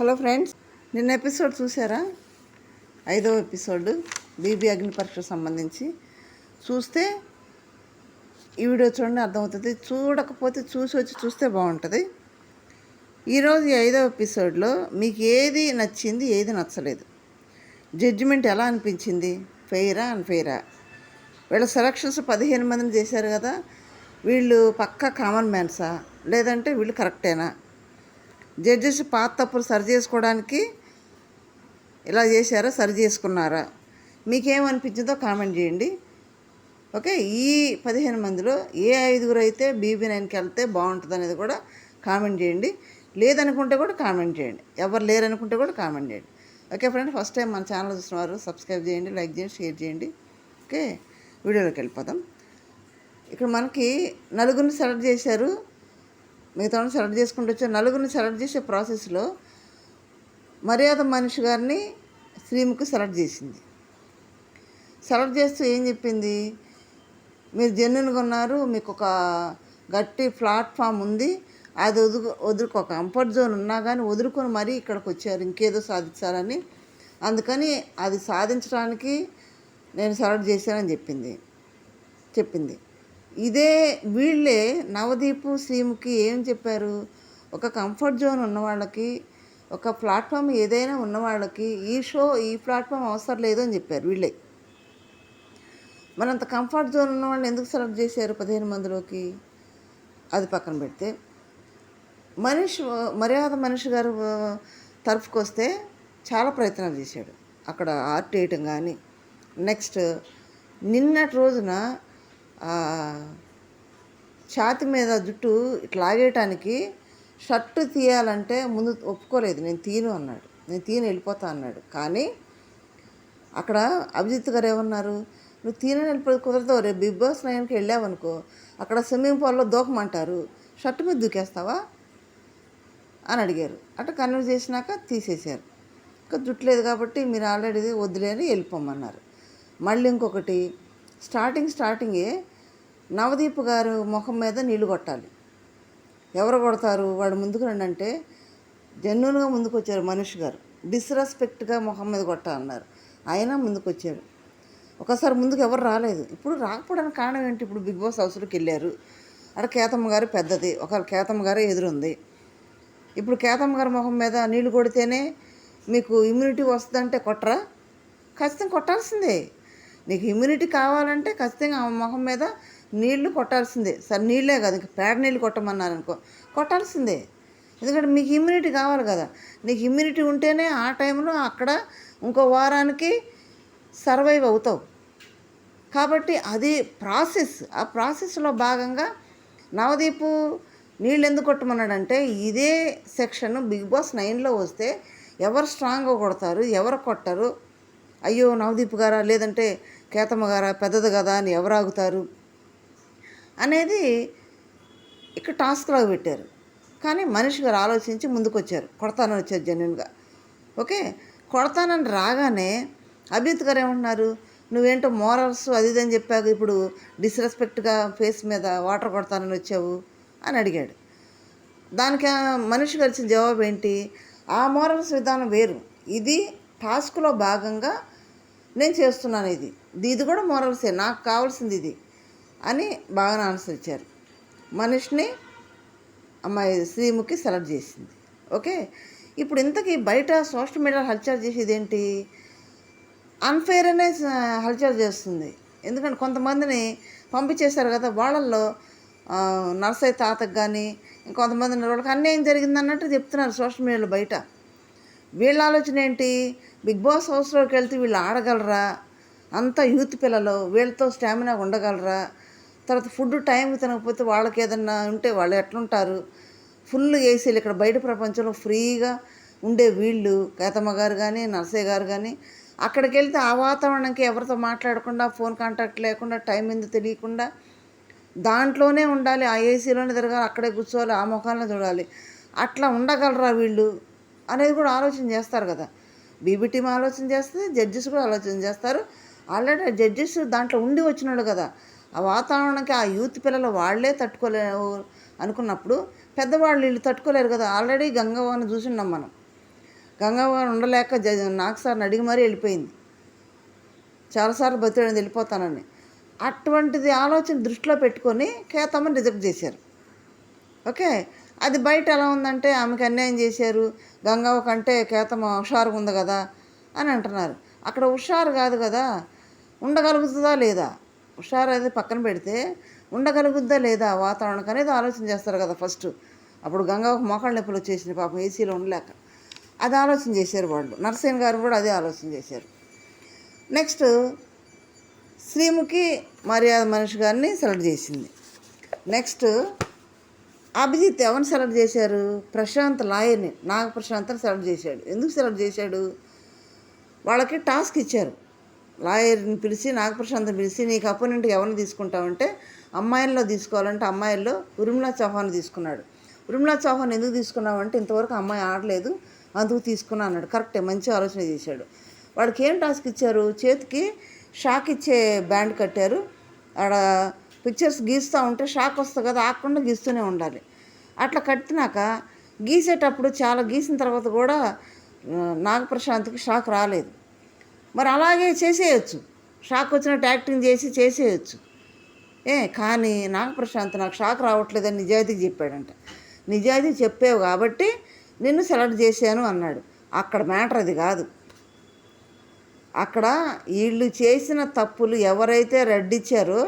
Hello friends నిన్న episode చూసారా ఐదవ ఎపిసోడ్ బీబీ అగ్ని పరీక్షకు సంబంధించి. చూస్తే ఈ వీడియో చూడండి అర్థమవుతుంది. చూడకపోతే చూసి వచ్చి చూస్తే బాగుంటుంది. ఈరోజు ఐదవ ఎపిసోడ్లో మీకు ఏది నచ్చింది ఏది నచ్చలేదు? జడ్జిమెంట్ ఎలా అనిపించింది? ఫెయిరా అన్ఫెయిరా వీళ్ళ సెలక్షన్స్ పదిహేను మందిని చేశారు కదా వీళ్ళు పక్కా కామన్ మ్యాన్సా లేదంటే వీళ్ళు కరెక్టేనా జడ్జెస్ పాత తప్పులు సరి చేసుకోవడానికి ఇలా చేశారా సరి చేసుకున్నారా? మీకేమనిపించిందో కామెంట్ చేయండి. ఓకే ఈ పదిహేను మందిలో ఏ ఐదుగురు అయితే బీబీ నైన్కి వెళ్తే బాగుంటుంది అనేది కూడా కామెంట్ చేయండి. లేదనుకుంటే కూడా కామెంట్ చేయండి. ఎవరు లేరనుకుంటే కూడా కామెంట్ చేయండి. ఓకే ఫ్రెండ్ ఫస్ట్ టైం మన ఛానల్ చూసిన వారు సబ్స్క్రైబ్ చేయండి లైక్ చేయండి షేర్ చేయండి. ఓకే వీడియోలోకి వెళ్ళిపోదాం. ఇక్కడ మనకి నలుగురిని సెలెక్ట్ చేశారు మిగతా సెలెక్ట్ చేసుకుంటూ వచ్చారు. నలుగురిని సెలెక్ట్ చేసే ప్రాసెస్లో మర్యాద మనిషి గారిని శ్రీముఖి సెలెక్ట్ చేసింది. సెలెక్ట్ చేస్తూ ఏం చెప్పింది? మీరు జెన్యున్గా ఉన్నారు మీకు ఒక గట్టి ప్లాట్ఫామ్ ఉంది అది వదుకు వదులుకో కంఫర్ట్ జోన్ ఉన్నా కానీ వదులుకొని మరీ ఇక్కడికి వచ్చారు ఇంకేదో సాధించాలని అందుకని అది సాధించడానికి నేను సెలెక్ట్ చేశానని చెప్పింది. చెప్పింది. ఇదే వీళ్ళే నవదీపు శ్రీముఖి ఏం చెప్పారు? ఒక కంఫర్ట్ జోన్ ఉన్న వాళ్ళకి ఒక ప్లాట్ఫామ్ ఏదైనా ఉన్న వాళ్ళకి ఈ షో ఈ ప్లాట్ఫామ్ అవసరం లేదు అని చెప్పారు వీళ్ళే. మనంత కంఫర్ట్ జోన్ ఉన్న వాళ్ళని ఎందుకు సెలెక్ట్ చేశారు పదిహేను మందిలోకి? అది పక్కన పెడితే. మనిషి మర్యాద మనిషి గారు తరఫుకి వస్తే చాలా ప్రయత్నాలు చేశాడు. అక్కడ ఆర్ట్ వేయటం కానీ నెక్స్ట్ నిన్నటి రోజున ఛాతి మీద జుట్టు ఇట్లా లాగేయటానికి షర్టు తీయాలంటే ముందు ఒప్పుకోలేదు. నేను తీను అన్నాడు. నేను తీను వెళ్ళిపోతా అన్నాడు. కానీ అక్కడ అభిజిత్ గారు ఏమన్నారు? నువ్వు తీనని వెళ్ళిపోయి కుదరదు. రేపు బిగ్ బాస్ నైన్కి వెళ్ళావనుకో అక్కడ స్విమ్మింగ్ పూల్లో దూకమంటారు. షర్ట్ మీద దూకేస్తావా? అని అడిగారు. అట్లా కన్విన్స్ చేసినాక తీసేశారు. ఇంకా జుట్టు లేదు కాబట్టి మీరు ఆల్రెడీ వద్దులే అని వెళ్ళిపోమన్నారు. మళ్ళీ ఇంకొకటి స్టార్టింగ్ స్టార్టింగే నవదీప్ గారు ముఖం మీద నీళ్ళు కొట్టాలి. ఎవరు కొడతారు? వాడు ముందుకు రండి అంటే జెన్యున్గా ముందుకు వచ్చారు మనిషి గారు. డిస్రెస్పెక్ట్గా ముఖం మీద కొట్టాలన్నారు అయినా ముందుకు వచ్చారు ఒకసారి ముందుకు ఎవరు రాలేదు. ఇప్పుడు రాకపోవడానికి కారణం ఏంటి? ఇప్పుడు బిగ్ బాస్ హౌస్లోకి వెళ్ళారు. అక్కడ కేతమ్మ గారు పెద్దది. ఒకవేళ కేతమ్మ గారు ఎదురుంది. ఇప్పుడు కేతమ్మ గారి ముఖం మీద నీళ్ళు కొడితేనే మీకు ఇమ్యూనిటీ వస్తుందంటే కొట్టరా? ఖచ్చితంగా కొట్టాల్సిందే. నీకు ఇమ్యూనిటీ కావాలంటే ఖచ్చితంగా ఆ మొహం మీద నీళ్ళు కొట్టాల్సిందే. సరే నీళ్ళే కాదు ఇంకా పేడ నీళ్ళు కొట్టమన్నారు అనుకో కొట్టాల్సిందే. ఎందుకంటే మీకు ఇమ్యూనిటీ కావాలి కదా. నీకు ఇమ్యూనిటీ ఉంటేనే ఆ టైంలో అక్కడ ఇంకో వారానికి సర్వైవ్ అవుతావు. కాబట్టి అది ప్రాసెస్ ఆ ప్రాసెస్లో భాగంగా నవదీపు నీళ్ళు ఎందుకు కొట్టమన్నాడంటే ఇదే సెక్షన్ బిగ్ బాస్ నైన్లో వస్తే ఎవరు స్ట్రాంగ్గా కొడతారు ఎవరు కొట్టరు? అయ్యో నవదీప్ గారా? లేదంటే కేతమ్మగారా పెద్దది కదా అని ఎవరు ఆగుతారు? అనేది ఇక్కడ టాస్క్లాగా పెట్టారు. కానీ మనిషి గారు ఆలోచించి ముందుకు వచ్చారు కొడతానని వచ్చారు జన్యున్గా ఓకే? కొడతానని రాగానే అభిత్ గారు ఏమంటున్నారు? నువ్వేంటో మోరల్స్ అది ఇది అని చెప్పాక ఇప్పుడు డిస్రెస్పెక్ట్గా ఫేస్ మీద వాటర్ కొడతానని వచ్చావు అని అడిగాడు. దానికి మనిషి గారి జవాబు ఏంటి? ఆ మోరల్స్ విధానం వేరు. ఇది టాస్క్లో భాగంగా నేను చేస్తున్నాను ఇది. ఇది కూడా మోరల్సే నాకు కావాల్సింది ఇది అని బాగా ఆన్సర్ ఇచ్చారు. మనిషిని అమ్మాయి శ్రీముఖి సెలెక్ట్ చేసింది. ఓకే? ఇప్పుడు ఇంతకీ బయట సోషల్ మీడియా హల్చల్ చేసేది ఏంటి? అన్ఫేర్ అనే హల్చల్ చేస్తుంది. ఎందుకంటే కొంతమందిని పంపించేశారు కదా వాళ్ళల్లో నర్సయ్య తాతకు కానీ ఇంకొంతమంది వాళ్ళకి అన్యాయం జరిగింది అన్నట్టు చెప్తున్నారు సోషల్ మీడియాలో బయట. వీళ్ళ ఆలోచన ఏంటి? బిగ్ బాస్ హౌస్లోకి వెళ్తే వీళ్ళు ఆడగలరా? అంత యూత్ పిల్లలు వీళ్ళతో స్టామినా ఉండగలరా? తర్వాత ఫుడ్ టైం తినకపోతే వాళ్ళకి ఏదన్నా ఉంటే వాళ్ళు ఎట్లుంటారు? ఫుల్ ఏసీలు ఇక్కడ బయట ప్రపంచంలో ఫ్రీగా ఉండే వీళ్ళు కేతమ్మ గారు కానీ నర్సయ్య గారు కానీ అక్కడికి వెళ్తే ఆ వాతావరణంకి ఎవరితో మాట్లాడకుండా ఫోన్ కాంటాక్ట్ లేకుండా టైం ఎందుకు తెలియకుండా దాంట్లోనే ఉండాలి ఆ ఏసీలోనే తిరగాలి అక్కడే కూర్చోవాలి ఆ ముఖాలను చూడాలి. అట్లా ఉండగలరా వీళ్ళు? అనేది కూడా ఆలోచన చేస్తారు కదా. బీబీ టీం ఆలోచన చేస్తుంది జడ్జెస్ కూడా ఆలోచన చేస్తారు. ఆల్రెడీ జడ్జెస్ దాంట్లో ఉండి వచ్చినాడు కదా. ఆ వాతావరణానికి ఆ యూత్ పిల్లలు వాళ్ళే తట్టుకోలేవు అనుకున్నప్పుడు పెద్దవాళ్ళు వీళ్ళు తట్టుకోలేరు కదా. ఆల్రెడీ గంగవ్వని చూసిన్నాం మనం. గంగవ్వని ఉండలేక జ నాకు సార్ని అడిగి మరీ వెళ్ళిపోయింది. చాలాసార్లు బతిరాడు వెళ్ళిపోతానని. అటువంటిది ఆలోచన దృష్టిలో పెట్టుకొని కేతమ్మని రిజెక్ట్ చేశారు. ఓకే? అది బయట ఎలా ఉందంటే ఆమెకి అన్యాయం చేశారు. గంగవ్వ కంటే కేతమ్మ హుషారుగా ఉంది కదా అని అంటున్నారు. అక్కడ హుషారు కాదు కదా. ఉండగలుగుతుందా లేదా? హుషారు అనేది పక్కన పెడితే ఉండగలుగుద్దా లేదా? వాతావరణం అనేది ఆలోచన చేస్తారు కదా ఫస్ట్. అప్పుడు గంగవ్వకు మోకాళ్ళ నొప్పులు వచ్చేసిన పాపం ఏసీలో ఉండలేక. అది ఆలోచన చేశారు వాళ్ళు. నరసింహ గారు కూడా అదే ఆలోచన చేశారు. నెక్స్ట్ శ్రీముఖి మర్యాద మనిషి గారిని సెలెక్ట్ చేసింది. నెక్స్ట్ అభిజిత్ ఎవరిని సెలెక్ట్ చేశారు? ప్రశాంత్ లాయర్ని. నాగ ప్రశాంత్ని సెలెక్ట్ చేశాడు. ఎందుకు సెలెక్ట్ చేశాడు? వాళ్ళకి టాస్క్ ఇచ్చారు. లాయర్ని పిలిచి నాగప్రశాంత్ని పిలిచి నీకు అపోనెంట్ ఎవరిని తీసుకుంటావంటే అమ్మాయిల్లో తీసుకోవాలంటే అమ్మాయిల్లో ఉరుమిలా చౌహాన్ తీసుకున్నాడు. ఉరుమిలా చౌహాన్ ఎందుకు తీసుకున్నావంటే ఇంతవరకు అమ్మాయి ఆడలేదు అందుకు తీసుకున్నా అన్నాడు. కరెక్టే మంచి ఆలోచన చేశాడు. వాడికి ఏం టాస్క్ ఇచ్చారు? చేతికి షాక్ ఇచ్చే బ్యాండ్ కట్టారు. ఆడ పిక్చర్స్ గీస్తూ ఉంటే షాక్ వస్తుంది కదా ఆకుండా గీస్తూనే ఉండాలి. అట్లా కట్టినాక గీసేటప్పుడు చాలా గీసిన తర్వాత కూడా నాగప్రశాంత్కి షాక్ రాలేదు. మరి అలాగే చేసేయచ్చు. షాక్ వచ్చినట్టు యాక్టింగ్ చేసి చేసేయచ్చు. ఏ కానీ నాగప్రశాంత్ నాకు షాక్ రావట్లేదని నిజాయితీకి చెప్పాడంట. నిజాయితీ చెప్పావు కాబట్టి నిన్ను సెలెక్ట్ చేశాను అన్నాడు. అక్కడ మ్యాటర్ అది కాదు. అక్కడ వీళ్ళు చేసిన తప్పులు ఎవరైతే రెడ్ ఇచ్చారో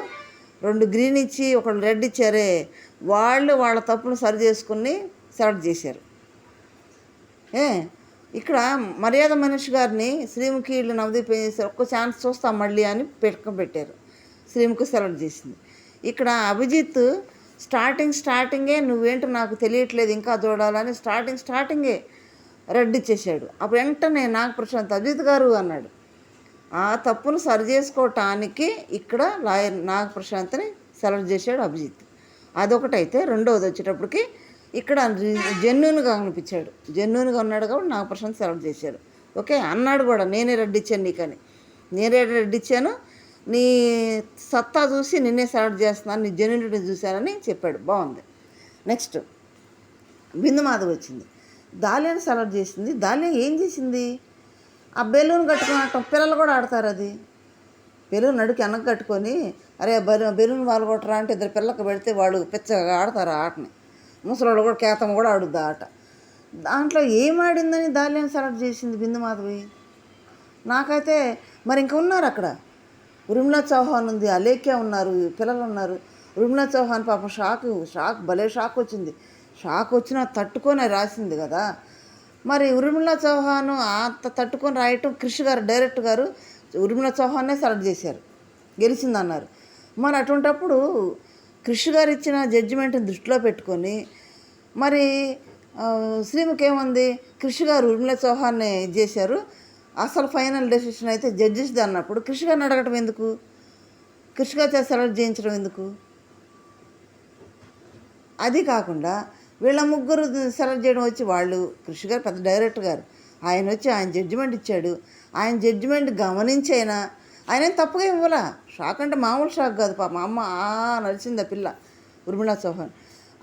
రెండు గ్రీన్ ఇచ్చి ఒకళ్ళు రెడ్ ఇచ్చారే వాళ్ళు వాళ్ళ తప్పులు సరి చేసుకుని సెలెక్ట్ చేశారు. ఏ? ఇక్కడ మర్యాద మనిషి గారిని శ్రీముఖి వీళ్ళు నవదీప్ ఏం చేశారు? ఒక్క ఛాన్స్ చూస్తాం మళ్ళీ అని పెట్టుకొని పెట్టారు. శ్రీముఖి సెలెక్ట్ చేసింది. ఇక్కడ అభిజిత్ స్టార్టింగ్ స్టార్టింగే నువ్వేంటో నాకు తెలియట్లేదు ఇంకా చూడాలని స్టార్టింగ్ స్టార్టింగే రెడ్ ఇచ్చేసాడు అప్పుడు వెంటనే నాగ ప్రశాంత్ అభిజిత్ గారు అన్నాడు. ఆ తప్పును సరి చేసుకోవటానికి ఇక్కడ లాయర్ నాగ ప్రశాంత్ని సెలెక్ట్ చేశాడు అభిజిత్. అదొకటైతే రెండవది వచ్చేటప్పటికి ఇక్కడ జెన్యున్గా అనిపించాడు జెన్యున్గా ఉన్నాడు కాబట్టి నాగ ప్రశాంత్ సెలెక్ట్ చేశాడు. ఓకే అన్నాడు కూడా నేనే రెడ్ ఇచ్చాను నీకని. నేనే రెడ్డి ఇచ్చాను నీ సత్తా చూసి నిన్నే సెలెక్ట్ చేస్తున్నాను నీ జెన్యునిటీ చూశానని చెప్పాడు. బాగుంది. నెక్స్ట్ బిందు మాధవ్ వచ్చింది. దాలియాను సెలెక్ట్ చేసింది. దాలియా ఏం చేసింది? ఆ బెలూన్ కట్టుకుని ఆడటం పిల్లలు కూడా ఆడతారు అది. బెలూన్ నడుకి వెనక కట్టుకొని అరే బెలూన్ బెలూన్ వాళ్ళు కొట్టరా అంటే ఇద్దరు పిల్లలకు పెడితే వాళ్ళు పిచ్చగా ఆడతారు ఆ ఆటని. ముసలోళ్ళు కూడా కేతం కూడా ఆడుద్ది ఆట. దాంట్లో ఏం ఆడిందని దాలిని సెలెక్ట్ చేసింది బిందు మాధవి? నాకైతే మరి ఇంకా ఉన్నారు అక్కడ. ఉర్మిళా చౌహాన్ ఉంది అలేఖ్య ఉన్నారు పిల్లలు ఉన్నారు. ఉర్మిళా చౌహాన్ పాపం షాక్ షాక్ భలే షాక్ వచ్చింది. షాక్ వచ్చినా తట్టుకొని రాసింది కదా. మరి ఉర్మిళ చౌహాన్ అంత తట్టుకొని రాయటం క్రిష్ గారు డైరెక్ట్ గారు ఉర్మిళ చౌహాన్నే సెలెక్ట్ చేశారు. గెలిచిందన్నారు. మరి అటువంటప్పుడు క్రిష్ గారు ఇచ్చిన జడ్జిమెంట్ని దృష్టిలో పెట్టుకొని మరి శ్రీముఖ్ ఏముంది? క్రిష్ గారు ఉర్మిళ చౌహాన్ని ఇది చేశారు. అసలు ఫైనల్ డెసిషన్ అయితే జడ్జిస్ది అన్నప్పుడు క్రిష్ గారిని అడగటం ఎందుకు? క్రిష్ గారు సెలెక్ట్ చేయించడం ఎందుకు? అది కాకుండా వీళ్ళ ముగ్గురు సెలెక్ట్ చేయడం వచ్చి వాళ్ళు కృషి గారు పెద్ద డైరెక్టర్ గారు. ఆయన వచ్చి ఆయన జడ్జిమెంట్ ఇచ్చాడు. ఆయన జడ్జిమెంట్ గమనించి అయినా ఆయన తప్పుగా ఇవ్వాలా. షాక్ అంటే మామూలు షాక్ కాదు పాప. అమ్మ ఆ నడిచింది ఆ పిల్ల ఉర్మిళా చౌహాన్.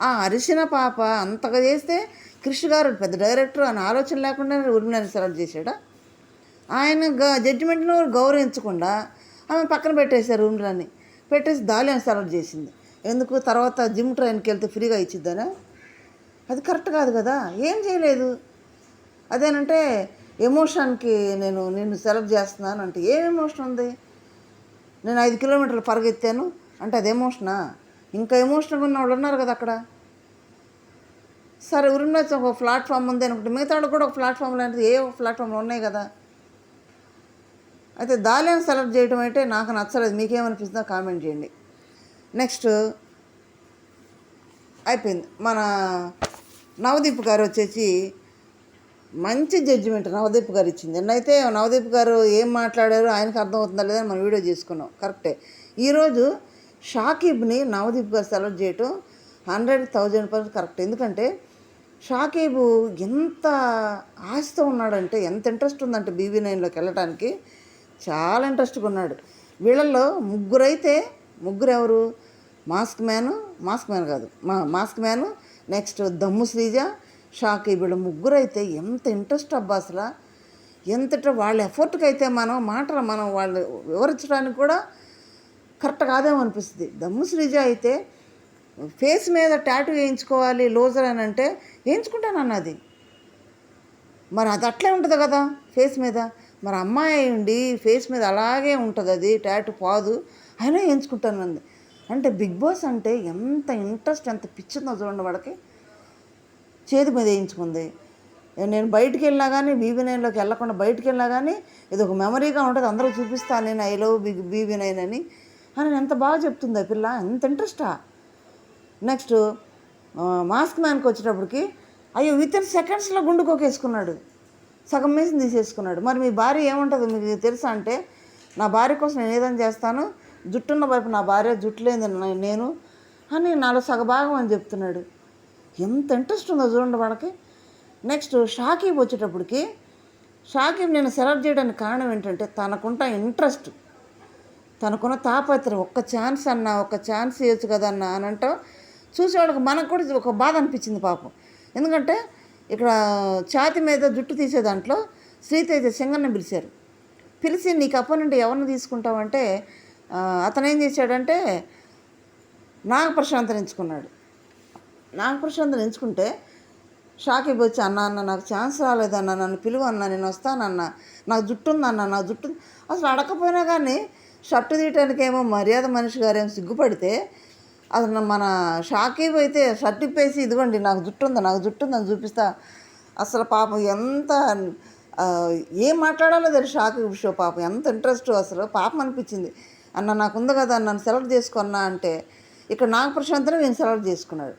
ఆ అరిసిన పాప అంతగా చేస్తే కృషి గారు పెద్ద డైరెక్టర్ అని ఆలోచన లేకుండా ఉర్మిళని సెలెక్ట్ చేశాడా? ఆయన గ జడ్జిమెంట్ను గౌరవించకుండా ఆమె పక్కన పెట్టేశారు ఉర్మిళని. పెట్టేసి దాలిని సెలెక్ట్ చేసింది. ఎందుకు? తర్వాత జిమ్ ట్రైన్కి వెళ్తే ఫ్రీగా ఇచ్చిద్దానా? అది కరెక్ట్ కాదు కదా? ఏం చేయలేదు? అదేనంటే ఎమోషన్కి నేను నిన్ను సెలెక్ట్ చేస్తున్నాను అంటే ఏం ఎమోషన్ ఉంది? నేను ఐదు కిలోమీటర్లు పరిగెత్తాను అంటే అది ఎమోషనా? ఇంకా ఎమోషన్గా ఉన్న వాళ్ళు ఉన్నారు కదా అక్కడ? సరే ఉరిమిలో ఒక ప్లాట్ఫామ్ ఉంది అనుకుంటే మిగతా వాళ్ళు కూడా ఒక ప్లాట్ఫామ్ లాంటిది ఏ ఒక ప్లాట్ఫామ్లు ఉన్నాయి కదా? అయితే దాలిని సెలెక్ట్ చేయడం అంటే నాకు నచ్చలేదు. మీకేమనిపిస్తుందో కామెంట్ చేయండి. నెక్స్ట్ అయిపోయింది. మన నవదీప్ గారు వచ్చేసి మంచి జడ్జిమెంట్ నవదీప్ గారు ఇచ్చింది. నిన్నైతే నవదీప్ గారు ఏం మాట్లాడారు ఆయనకు అర్థమవుతుందా లేదని మనం వీడియో చేసుకున్నాం. కరెక్టే. ఈరోజు షాకీబ్ని నవదీప్ గారు సెలెక్ట్ చేయటం హండ్రెడ్ థౌజండ్ పర్సెంట్ కరెక్ట్. ఎందుకంటే షాకీబు ఎంత ఆశతో ఉన్నాడంటే ఎంత ఇంట్రెస్ట్ ఉందంటే బీబీ నైన్లోకి వెళ్ళటానికి చాలా ఇంట్రెస్ట్గా ఉన్నాడు. వీళ్ళల్లో ముగ్గురైతే ముగ్గురు ఎవరు మాస్క్ మ్యాను మాస్క్ మ్యాన్ కాదు మా మాస్క్ మ్యాను నెక్స్ట్ దమ్ము శ్రీజ షాక్ వీళ్ళ ముగ్గురు అయితే ఎంత ఇంట్రెస్ట్ అబ్బా అసలు. ఎంతట వాళ్ళ ఎఫర్ట్కి అయితే మనం మాటలు మనం వాళ్ళు వివరించడానికి కూడా కరెక్ట్ కాదేమో అనిపిస్తుంది దమ్ము శ్రీజ అయితే ఫేస్ మీద టాటూ వేయించుకోవాలి లోజర్ అని అంటే వేయించుకుంటాను అన్నది. మరి అది అట్లే ఉంటుంది కదా ఫేస్ మీద. మరి అమ్మాయి ఉండి ఫేస్ మీద అలాగే ఉంటుంది అది టాటూ పాదు అయినా వేయించుకుంటాను అంది అంటే బిగ్ బాస్ అంటే ఎంత ఇంట్రెస్ట్ ఎంత పిచ్చిందో చూడండి వాడికి చేతి మీద వేయించుకుంది. నేను బయటికి వెళ్ళినా కానీ బీబీ నైన్లోకి వెళ్ళకుండా బయటికి వెళ్ళినా కానీ ఇది ఒక మెమరీగా ఉంటుంది అందరూ చూపిస్తాను నేను I love big BB nine అని. అని ఎంత బాగా చెప్తుంది ఆ పిల్ల ఎంత ఇంట్రెస్టా? నెక్స్ట్ మాస్క్ మ్యాన్కి వచ్చేటప్పటికి అయ్యో విత్ ఇన్ సెకండ్స్లో గుండు కొకేసుకున్నాడు సగం మీసం తీసేసుకున్నాడు. మరి మీ భార్య ఏముంటుంది మీకు తెలుసా అంటే నా భార్య కోసం నేను ఏదైనా చేస్తాను జుట్టున్న వైపు నా భార్య జుట్టు లేని నేను. అని నాలో సగభాగం అని చెప్తున్నాడు. ఎంత ఇంట్రెస్ట్ ఉందో చూడండి వాళ్ళకి. నెక్స్ట్ షాకీబ్ వచ్చేటప్పటికి షాకీబ్ నేను సెలెక్ట్ చేయడానికి కారణం ఏంటంటే తనకుంట ఇంట్రెస్ట్ తనకున్న తాపత్రం ఒక్క ఛాన్స్ అన్న ఒక్క ఛాన్స్ ఇవ్వచ్చు కదా అన్న అని అంటాం చూసేవాళ్ళకి మనకు కూడా ఒక బాధ అనిపించింది పాపం. ఎందుకంటే ఇక్కడ ఛాతి మీద జుట్టు తీసే దాంట్లో శ్రీతేజ సింగన్ని పిలిచారు. పిలిచి నీకు అప్పటి నుండి ఎవరిని తీసుకుంటావంటే అతను ఏం చేశాడంటే నాగప్రశాంత్ ఎంచుకున్నాడు నాగప్రశాంత్ ఎంచుకుంటే షాకిబ్ వచ్చి అన్న అన్న నాకు ఛాన్స్ రాలేదన్న నన్ను పిలువు అన్న నేను వస్తానన్న నాకు జుట్టు ఉందన్న నా జుట్టు ఉంది." అసలు అడగకపోయినా కానీ షర్టు తీయటానికి ఏమో మర్యాద మనిషి గారేమో సిగ్గుపడితే అసలు మన షాకీబ్ అయితే షర్ట్ ఇప్పేసి ఇదిగోండి నాకు జుట్టు ఉంది నాకు జుట్టు ఉందని చూపిస్తా అసలు పాపం ఎంత ఏం మాట్లాడాలో తెలియదు షాకీబ్ షో పాపం ఎంత ఇంట్రెస్ట్ అసలు పాపం అనిపించింది అన్న నాకు ఉంది కదా నన్ను సెలెక్ట్ చేసుకున్నా అంటే ఇక్కడ నాగ ప్రశాంత్ని నేను సెలెక్ట్ చేసుకున్నాడు.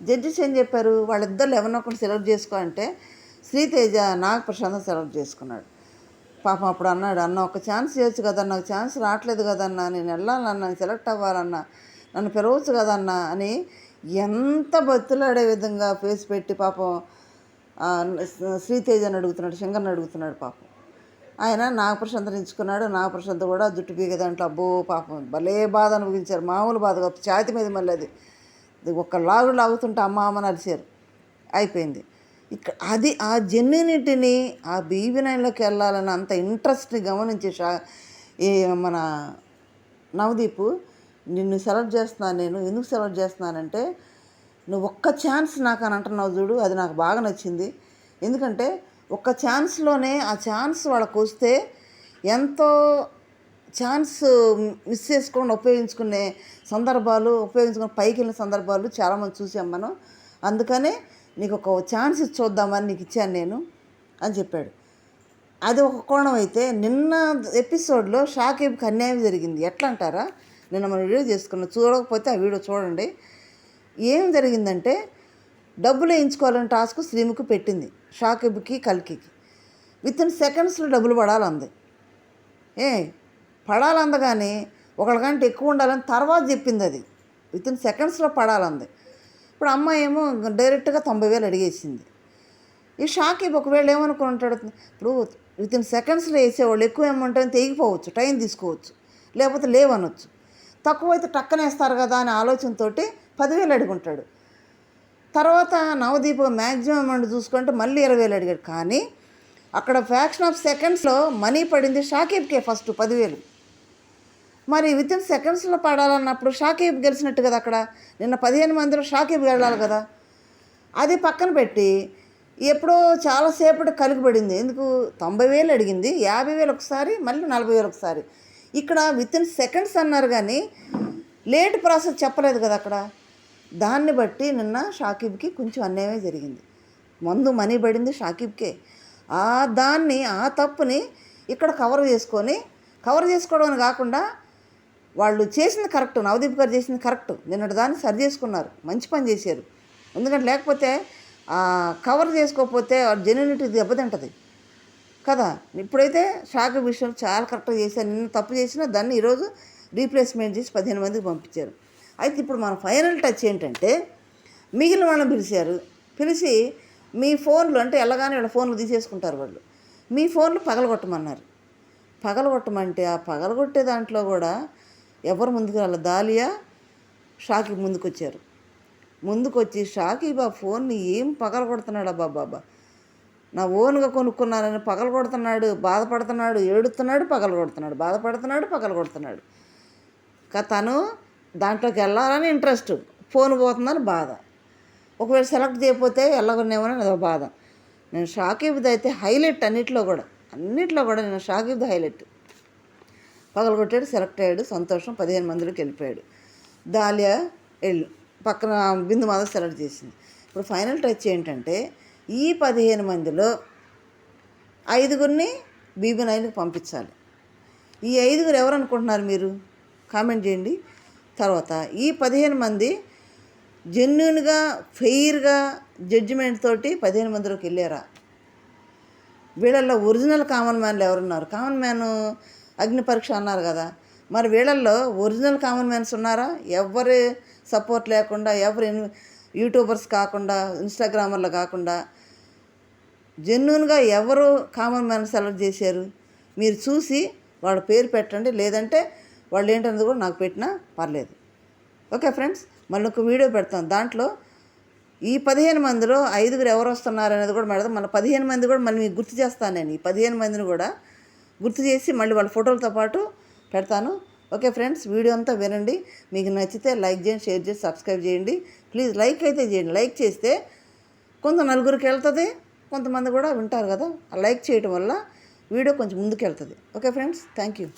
జడ్జెస్ ఏం చెప్పారు? వాళ్ళిద్దరు ఎవరినో ఒకటి సెలెక్ట్ చేసుకో అంటే శ్రీతేజ నాగ ప్రశాంత్ సెలెక్ట్ చేసుకున్నాడు. పాపం అప్పుడు అన్నాడు అన్న ఒక ఛాన్స్ ఇవ్వచ్చు కదా నాకు ఛాన్స్ రావట్లేదు కదన్నా నేను వెళ్ళాలన్నా నేను సెలెక్ట్ అవ్వాలన్నా నన్ను పిలవచ్చు కదన్నా అని ఎంత బతులాడే విధంగా ఫేస్ పెట్టి పాపం శ్రీతేజ శ్రీతేజని అడుగుతున్నాడు శంకర్ని అడుగుతున్నాడు పాపం. ఆయన నాగప్రశాంత్ ఎంచుకున్నాడు నాగప్రశాంత్ కూడా జుట్టు పీక దాంట్లో. అబ్బో పాపం. భలే బాధ అనుభవించారు. మామూలు బాధ కాదు. ఛాతి మీద మళ్ళీ అది. ఒక్క లాగు లాగుతుంటే అమ్మ అమ్మ నరిచారు అయిపోయింది. ఇక్కడ అది ఆ జెన్యునిటీని ఆ బీబీ నైన్లోకి వెళ్ళాలని అంత ఇంట్రెస్ట్ని గమనించే షా ఈ మన నవదీప్ నిన్ను సెలెక్ట్ చేస్తున్నాను నేను. ఎందుకు సెలెక్ట్ చేస్తున్నానంటే నువ్వు ఒక్క ఛాన్స్ నాకు అని అంటున్నావు చూడు. అది నాకు బాగా నచ్చింది. ఎందుకంటే ఒక ఛాన్స్లోనే ఆ ఛాన్స్ వాళ్ళకు వస్తే ఎంతో ఛాన్స్ మిస్ చేసుకోకుండా ఉపయోగించుకునే సందర్భాలు ఉపయోగించుకునే పైకి వెళ్ళిన సందర్భాలు చాలామంది చూసాం మనం. అందుకనే నీకు ఒక ఛాన్స్ ఇచ్చి చూద్దామని నీకు ఇచ్చాను నేను అని చెప్పాడు. అది ఒక కోణం అయితే నిన్న ఎపిసోడ్లో షాకేబ్కి అన్యాయం జరిగింది. ఎట్లా అంటారా నిన్న మనం వీడియో చేసుకున్నాం. చూడకపోతే ఆ వీడియో చూడండి. ఏం జరిగిందంటే డబ్బులు వేయించుకోవాలని టాస్క్ శ్రీముఖి పెట్టింది షాకిబ్కి కల్కికి. విత్ ఇన్ సెకండ్స్లో డబ్బులు పడాలంది. ఏ పడాలందగానే ఒకళ్ళకంటే ఎక్కువ ఉండాలని తర్వాత చెప్పింది అది. విత్ ఇన్ సెకండ్స్లో పడాలంది. ఇప్పుడు అమ్మాయి ఏమో డైరెక్ట్గా తొంభై వేలు అడిగేసింది. ఈ షాక్ ఒకవేళ ఏమనుకుని ఉంటాడు ఇప్పుడు విత్ ఇన్ సెకండ్స్లో వేసేవాళ్ళు ఎక్కువ అమౌంట్ అని తెగిపోవచ్చు టైం తీసుకోవచ్చు లేకపోతే లేవనొచ్చు. తక్కువ అయితే టక్కనేస్తారు కదా అనే ఆలోచనతోటి పదివేలు అడుగుంటాడు. తర్వాత నవదీప్ మ్యాక్సిమం అమౌంట్ చూసుకుంటే మళ్ళీ ఇరవై వేలు అడిగాడు. కానీ అక్కడ ఫ్యాక్షన్ ఆఫ్ సెకండ్స్లో మనీ పడింది షాకీబ్కే ఫస్ట్ పదివేలు. మరి విత్ ఇన్ సెకండ్స్లో పడాలన్నప్పుడు షాకీబ్ గెలిచినట్టు కదా అక్కడ? నిన్న పదిహేను మందిలో షాకీబ్ వెళ్ళాలి కదా? అది పక్కన పెట్టి ఎప్పుడో చాలాసేపటి కలిగిపడింది ఎందుకు? తొంభై వేలు అడిగింది. యాభై వేలు ఒకసారి మళ్ళీ నలభై వేలు ఒకసారి. ఇక్కడ విత్ ఇన్ సెకండ్స్ అన్నారు కానీ లేట్ ప్రాసెస్ చెప్పలేదు కదా అక్కడ? దాన్ని బట్టి నిన్న షాకిబ్కి కొంచెం అన్యాయమే జరిగింది. మందు మనీ పడింది షాకిబ్కే. ఆ దాన్ని ఆ తప్పుని ఇక్కడ కవర్ చేసుకొని కవర్ చేసుకోవడం అని కాకుండా వాళ్ళు చేసింది కరెక్ట్ నవదీప్ గారు చేసింది కరెక్ట్. నిన్నటి దాన్ని సరి చేసుకున్నారు. మంచి పని చేశారు. ఎందుకంటే లేకపోతే కవర్ చేసుకోకపోతే జెన్యునిటీ దెబ్బతింటది. కదా? ఇప్పుడైతే షాక్ విషయం చాలా కరెక్ట్గా చేశారు. నిన్న తప్పు చేసినా దాన్ని ఈరోజు రీప్లేస్మెంట్ చేసి పదిహేను మందికి పంపించారు. అయితే ఇప్పుడు మన ఫైనల్ టచ్ ఏంటంటే మిగిలిన వాళ్ళని పిలిచారు. పిలిచి మీ ఫోన్లు అంటే ఎలాగానే వీళ్ళ ఫోన్లు తీసేసుకుంటారు వాళ్ళు. మీ ఫోన్లు పగలగొట్టమన్నారు. పగలగొట్టమంటే ఆ పగలగొట్టే దాంట్లో కూడా ఎవరు ముందుకు రాలి? దాలియా షాకి ముందుకొచ్చారు. ముందుకొచ్చి షాకి బా ఫోన్ని ఏం పగలగొడుతున్నాడు అబ్బా బాబా? నా ఓన్గా కొనుక్కున్నానని పగలగొడుతున్నాడు బాధపడుతున్నాడు ఏడుతున్నాడు పగలగొడుతున్నాడు బాధపడుతున్నాడు పగలగొడుతున్నాడు. కా తను దాంట్లోకి వెళ్ళాలని ఇంట్రెస్ట్. ఫోన్ పోతుందని బాధ. ఒకవేళ సెలెక్ట్ చేయకపోతే వెళ్ళగొనేమని అదో బాధ. నేను షాకీబ్ది అయితే హైలైట్ అన్నిట్లో కూడా. అన్నిట్లో కూడా నేను షాకీబ్ది హైలైట్. పగలగొట్టాడు సెలెక్ట్ అయ్యాడు సంతోషం పదిహేను మందిలోకి వెళ్ళిపోయాడు. దాలియా వెళ్ళు. పక్కన బిందు మాధవ్ సెలెక్ట్ చేసింది. ఇప్పుడు ఫైనల్ టచ్ ఏంటంటే ఈ పదిహేను మందిలో ఐదుగురిని బీబీ నైన్కి పంపించాలి. ఈ ఐదుగురు ఎవరు అనుకుంటున్నారు మీరు? కామెంట్ చేయండి. తర్వాత ఈ పదిహేను మంది జెన్యున్గా ఫెయిర్గా జడ్జిమెంట్ తోటి పదిహేను మందిలోకి వెళ్ళారా? వీళ్ళల్లో ఒరిజినల్ కామన్ మ్యాన్లు ఎవరున్నారు? కామన్ మ్యాన్ అగ్ని పరీక్ష అన్నారు కదా. మరి వీళ్ళల్లో ఒరిజినల్ కామన్ మ్యాన్స్ ఉన్నారా? ఎవరి సపోర్ట్ లేకుండా ఎవరు యూట్యూబర్స్ కాకుండా ఇన్స్టాగ్రామర్లు కాకుండా జెన్యున్గా ఎవరు కామన్ మ్యాన్ సెలెక్ట్ చేశారు? మీరు చూసి వాళ్ళ పేరు పెట్టండి. లేదంటే వాళ్ళు ఏంటన్నది కూడా నాకు పెట్టినా పర్లేదు. ఓకే ఫ్రెండ్స్ మళ్ళీ ఒక వీడియో పెడతాం. దాంట్లో ఈ పదిహేను మందిలో ఐదుగురు ఎవరు వస్తున్నారు అనేది కూడా పెడతాం మన పదిహేను మంది కూడా మళ్ళీ మీకు గుర్తు చేస్తాను నేను. ఈ పదిహేను మందిని కూడా గుర్తు చేసి మళ్ళీ వాళ్ళ ఫోటోలతో పాటు పెడతాను. ఓకే ఫ్రెండ్స్ వీడియో అంతా వినండి. మీకు నచ్చితే లైక్ చేయండి షేర్ చేసి సబ్స్క్రైబ్ చేయండి. ప్లీజ్ లైక్ అయితే చేయండి. లైక్ చేస్తే కొంత నలుగురికి వెళ్తుంది కొంతమంది కూడా వింటారు కదా. ఆ లైక్ చేయడం వల్ల వీడియో కొంచెం ముందుకు వెళ్తుంది ఓకే ఫ్రెండ్స్ థ్యాంక్ యూ.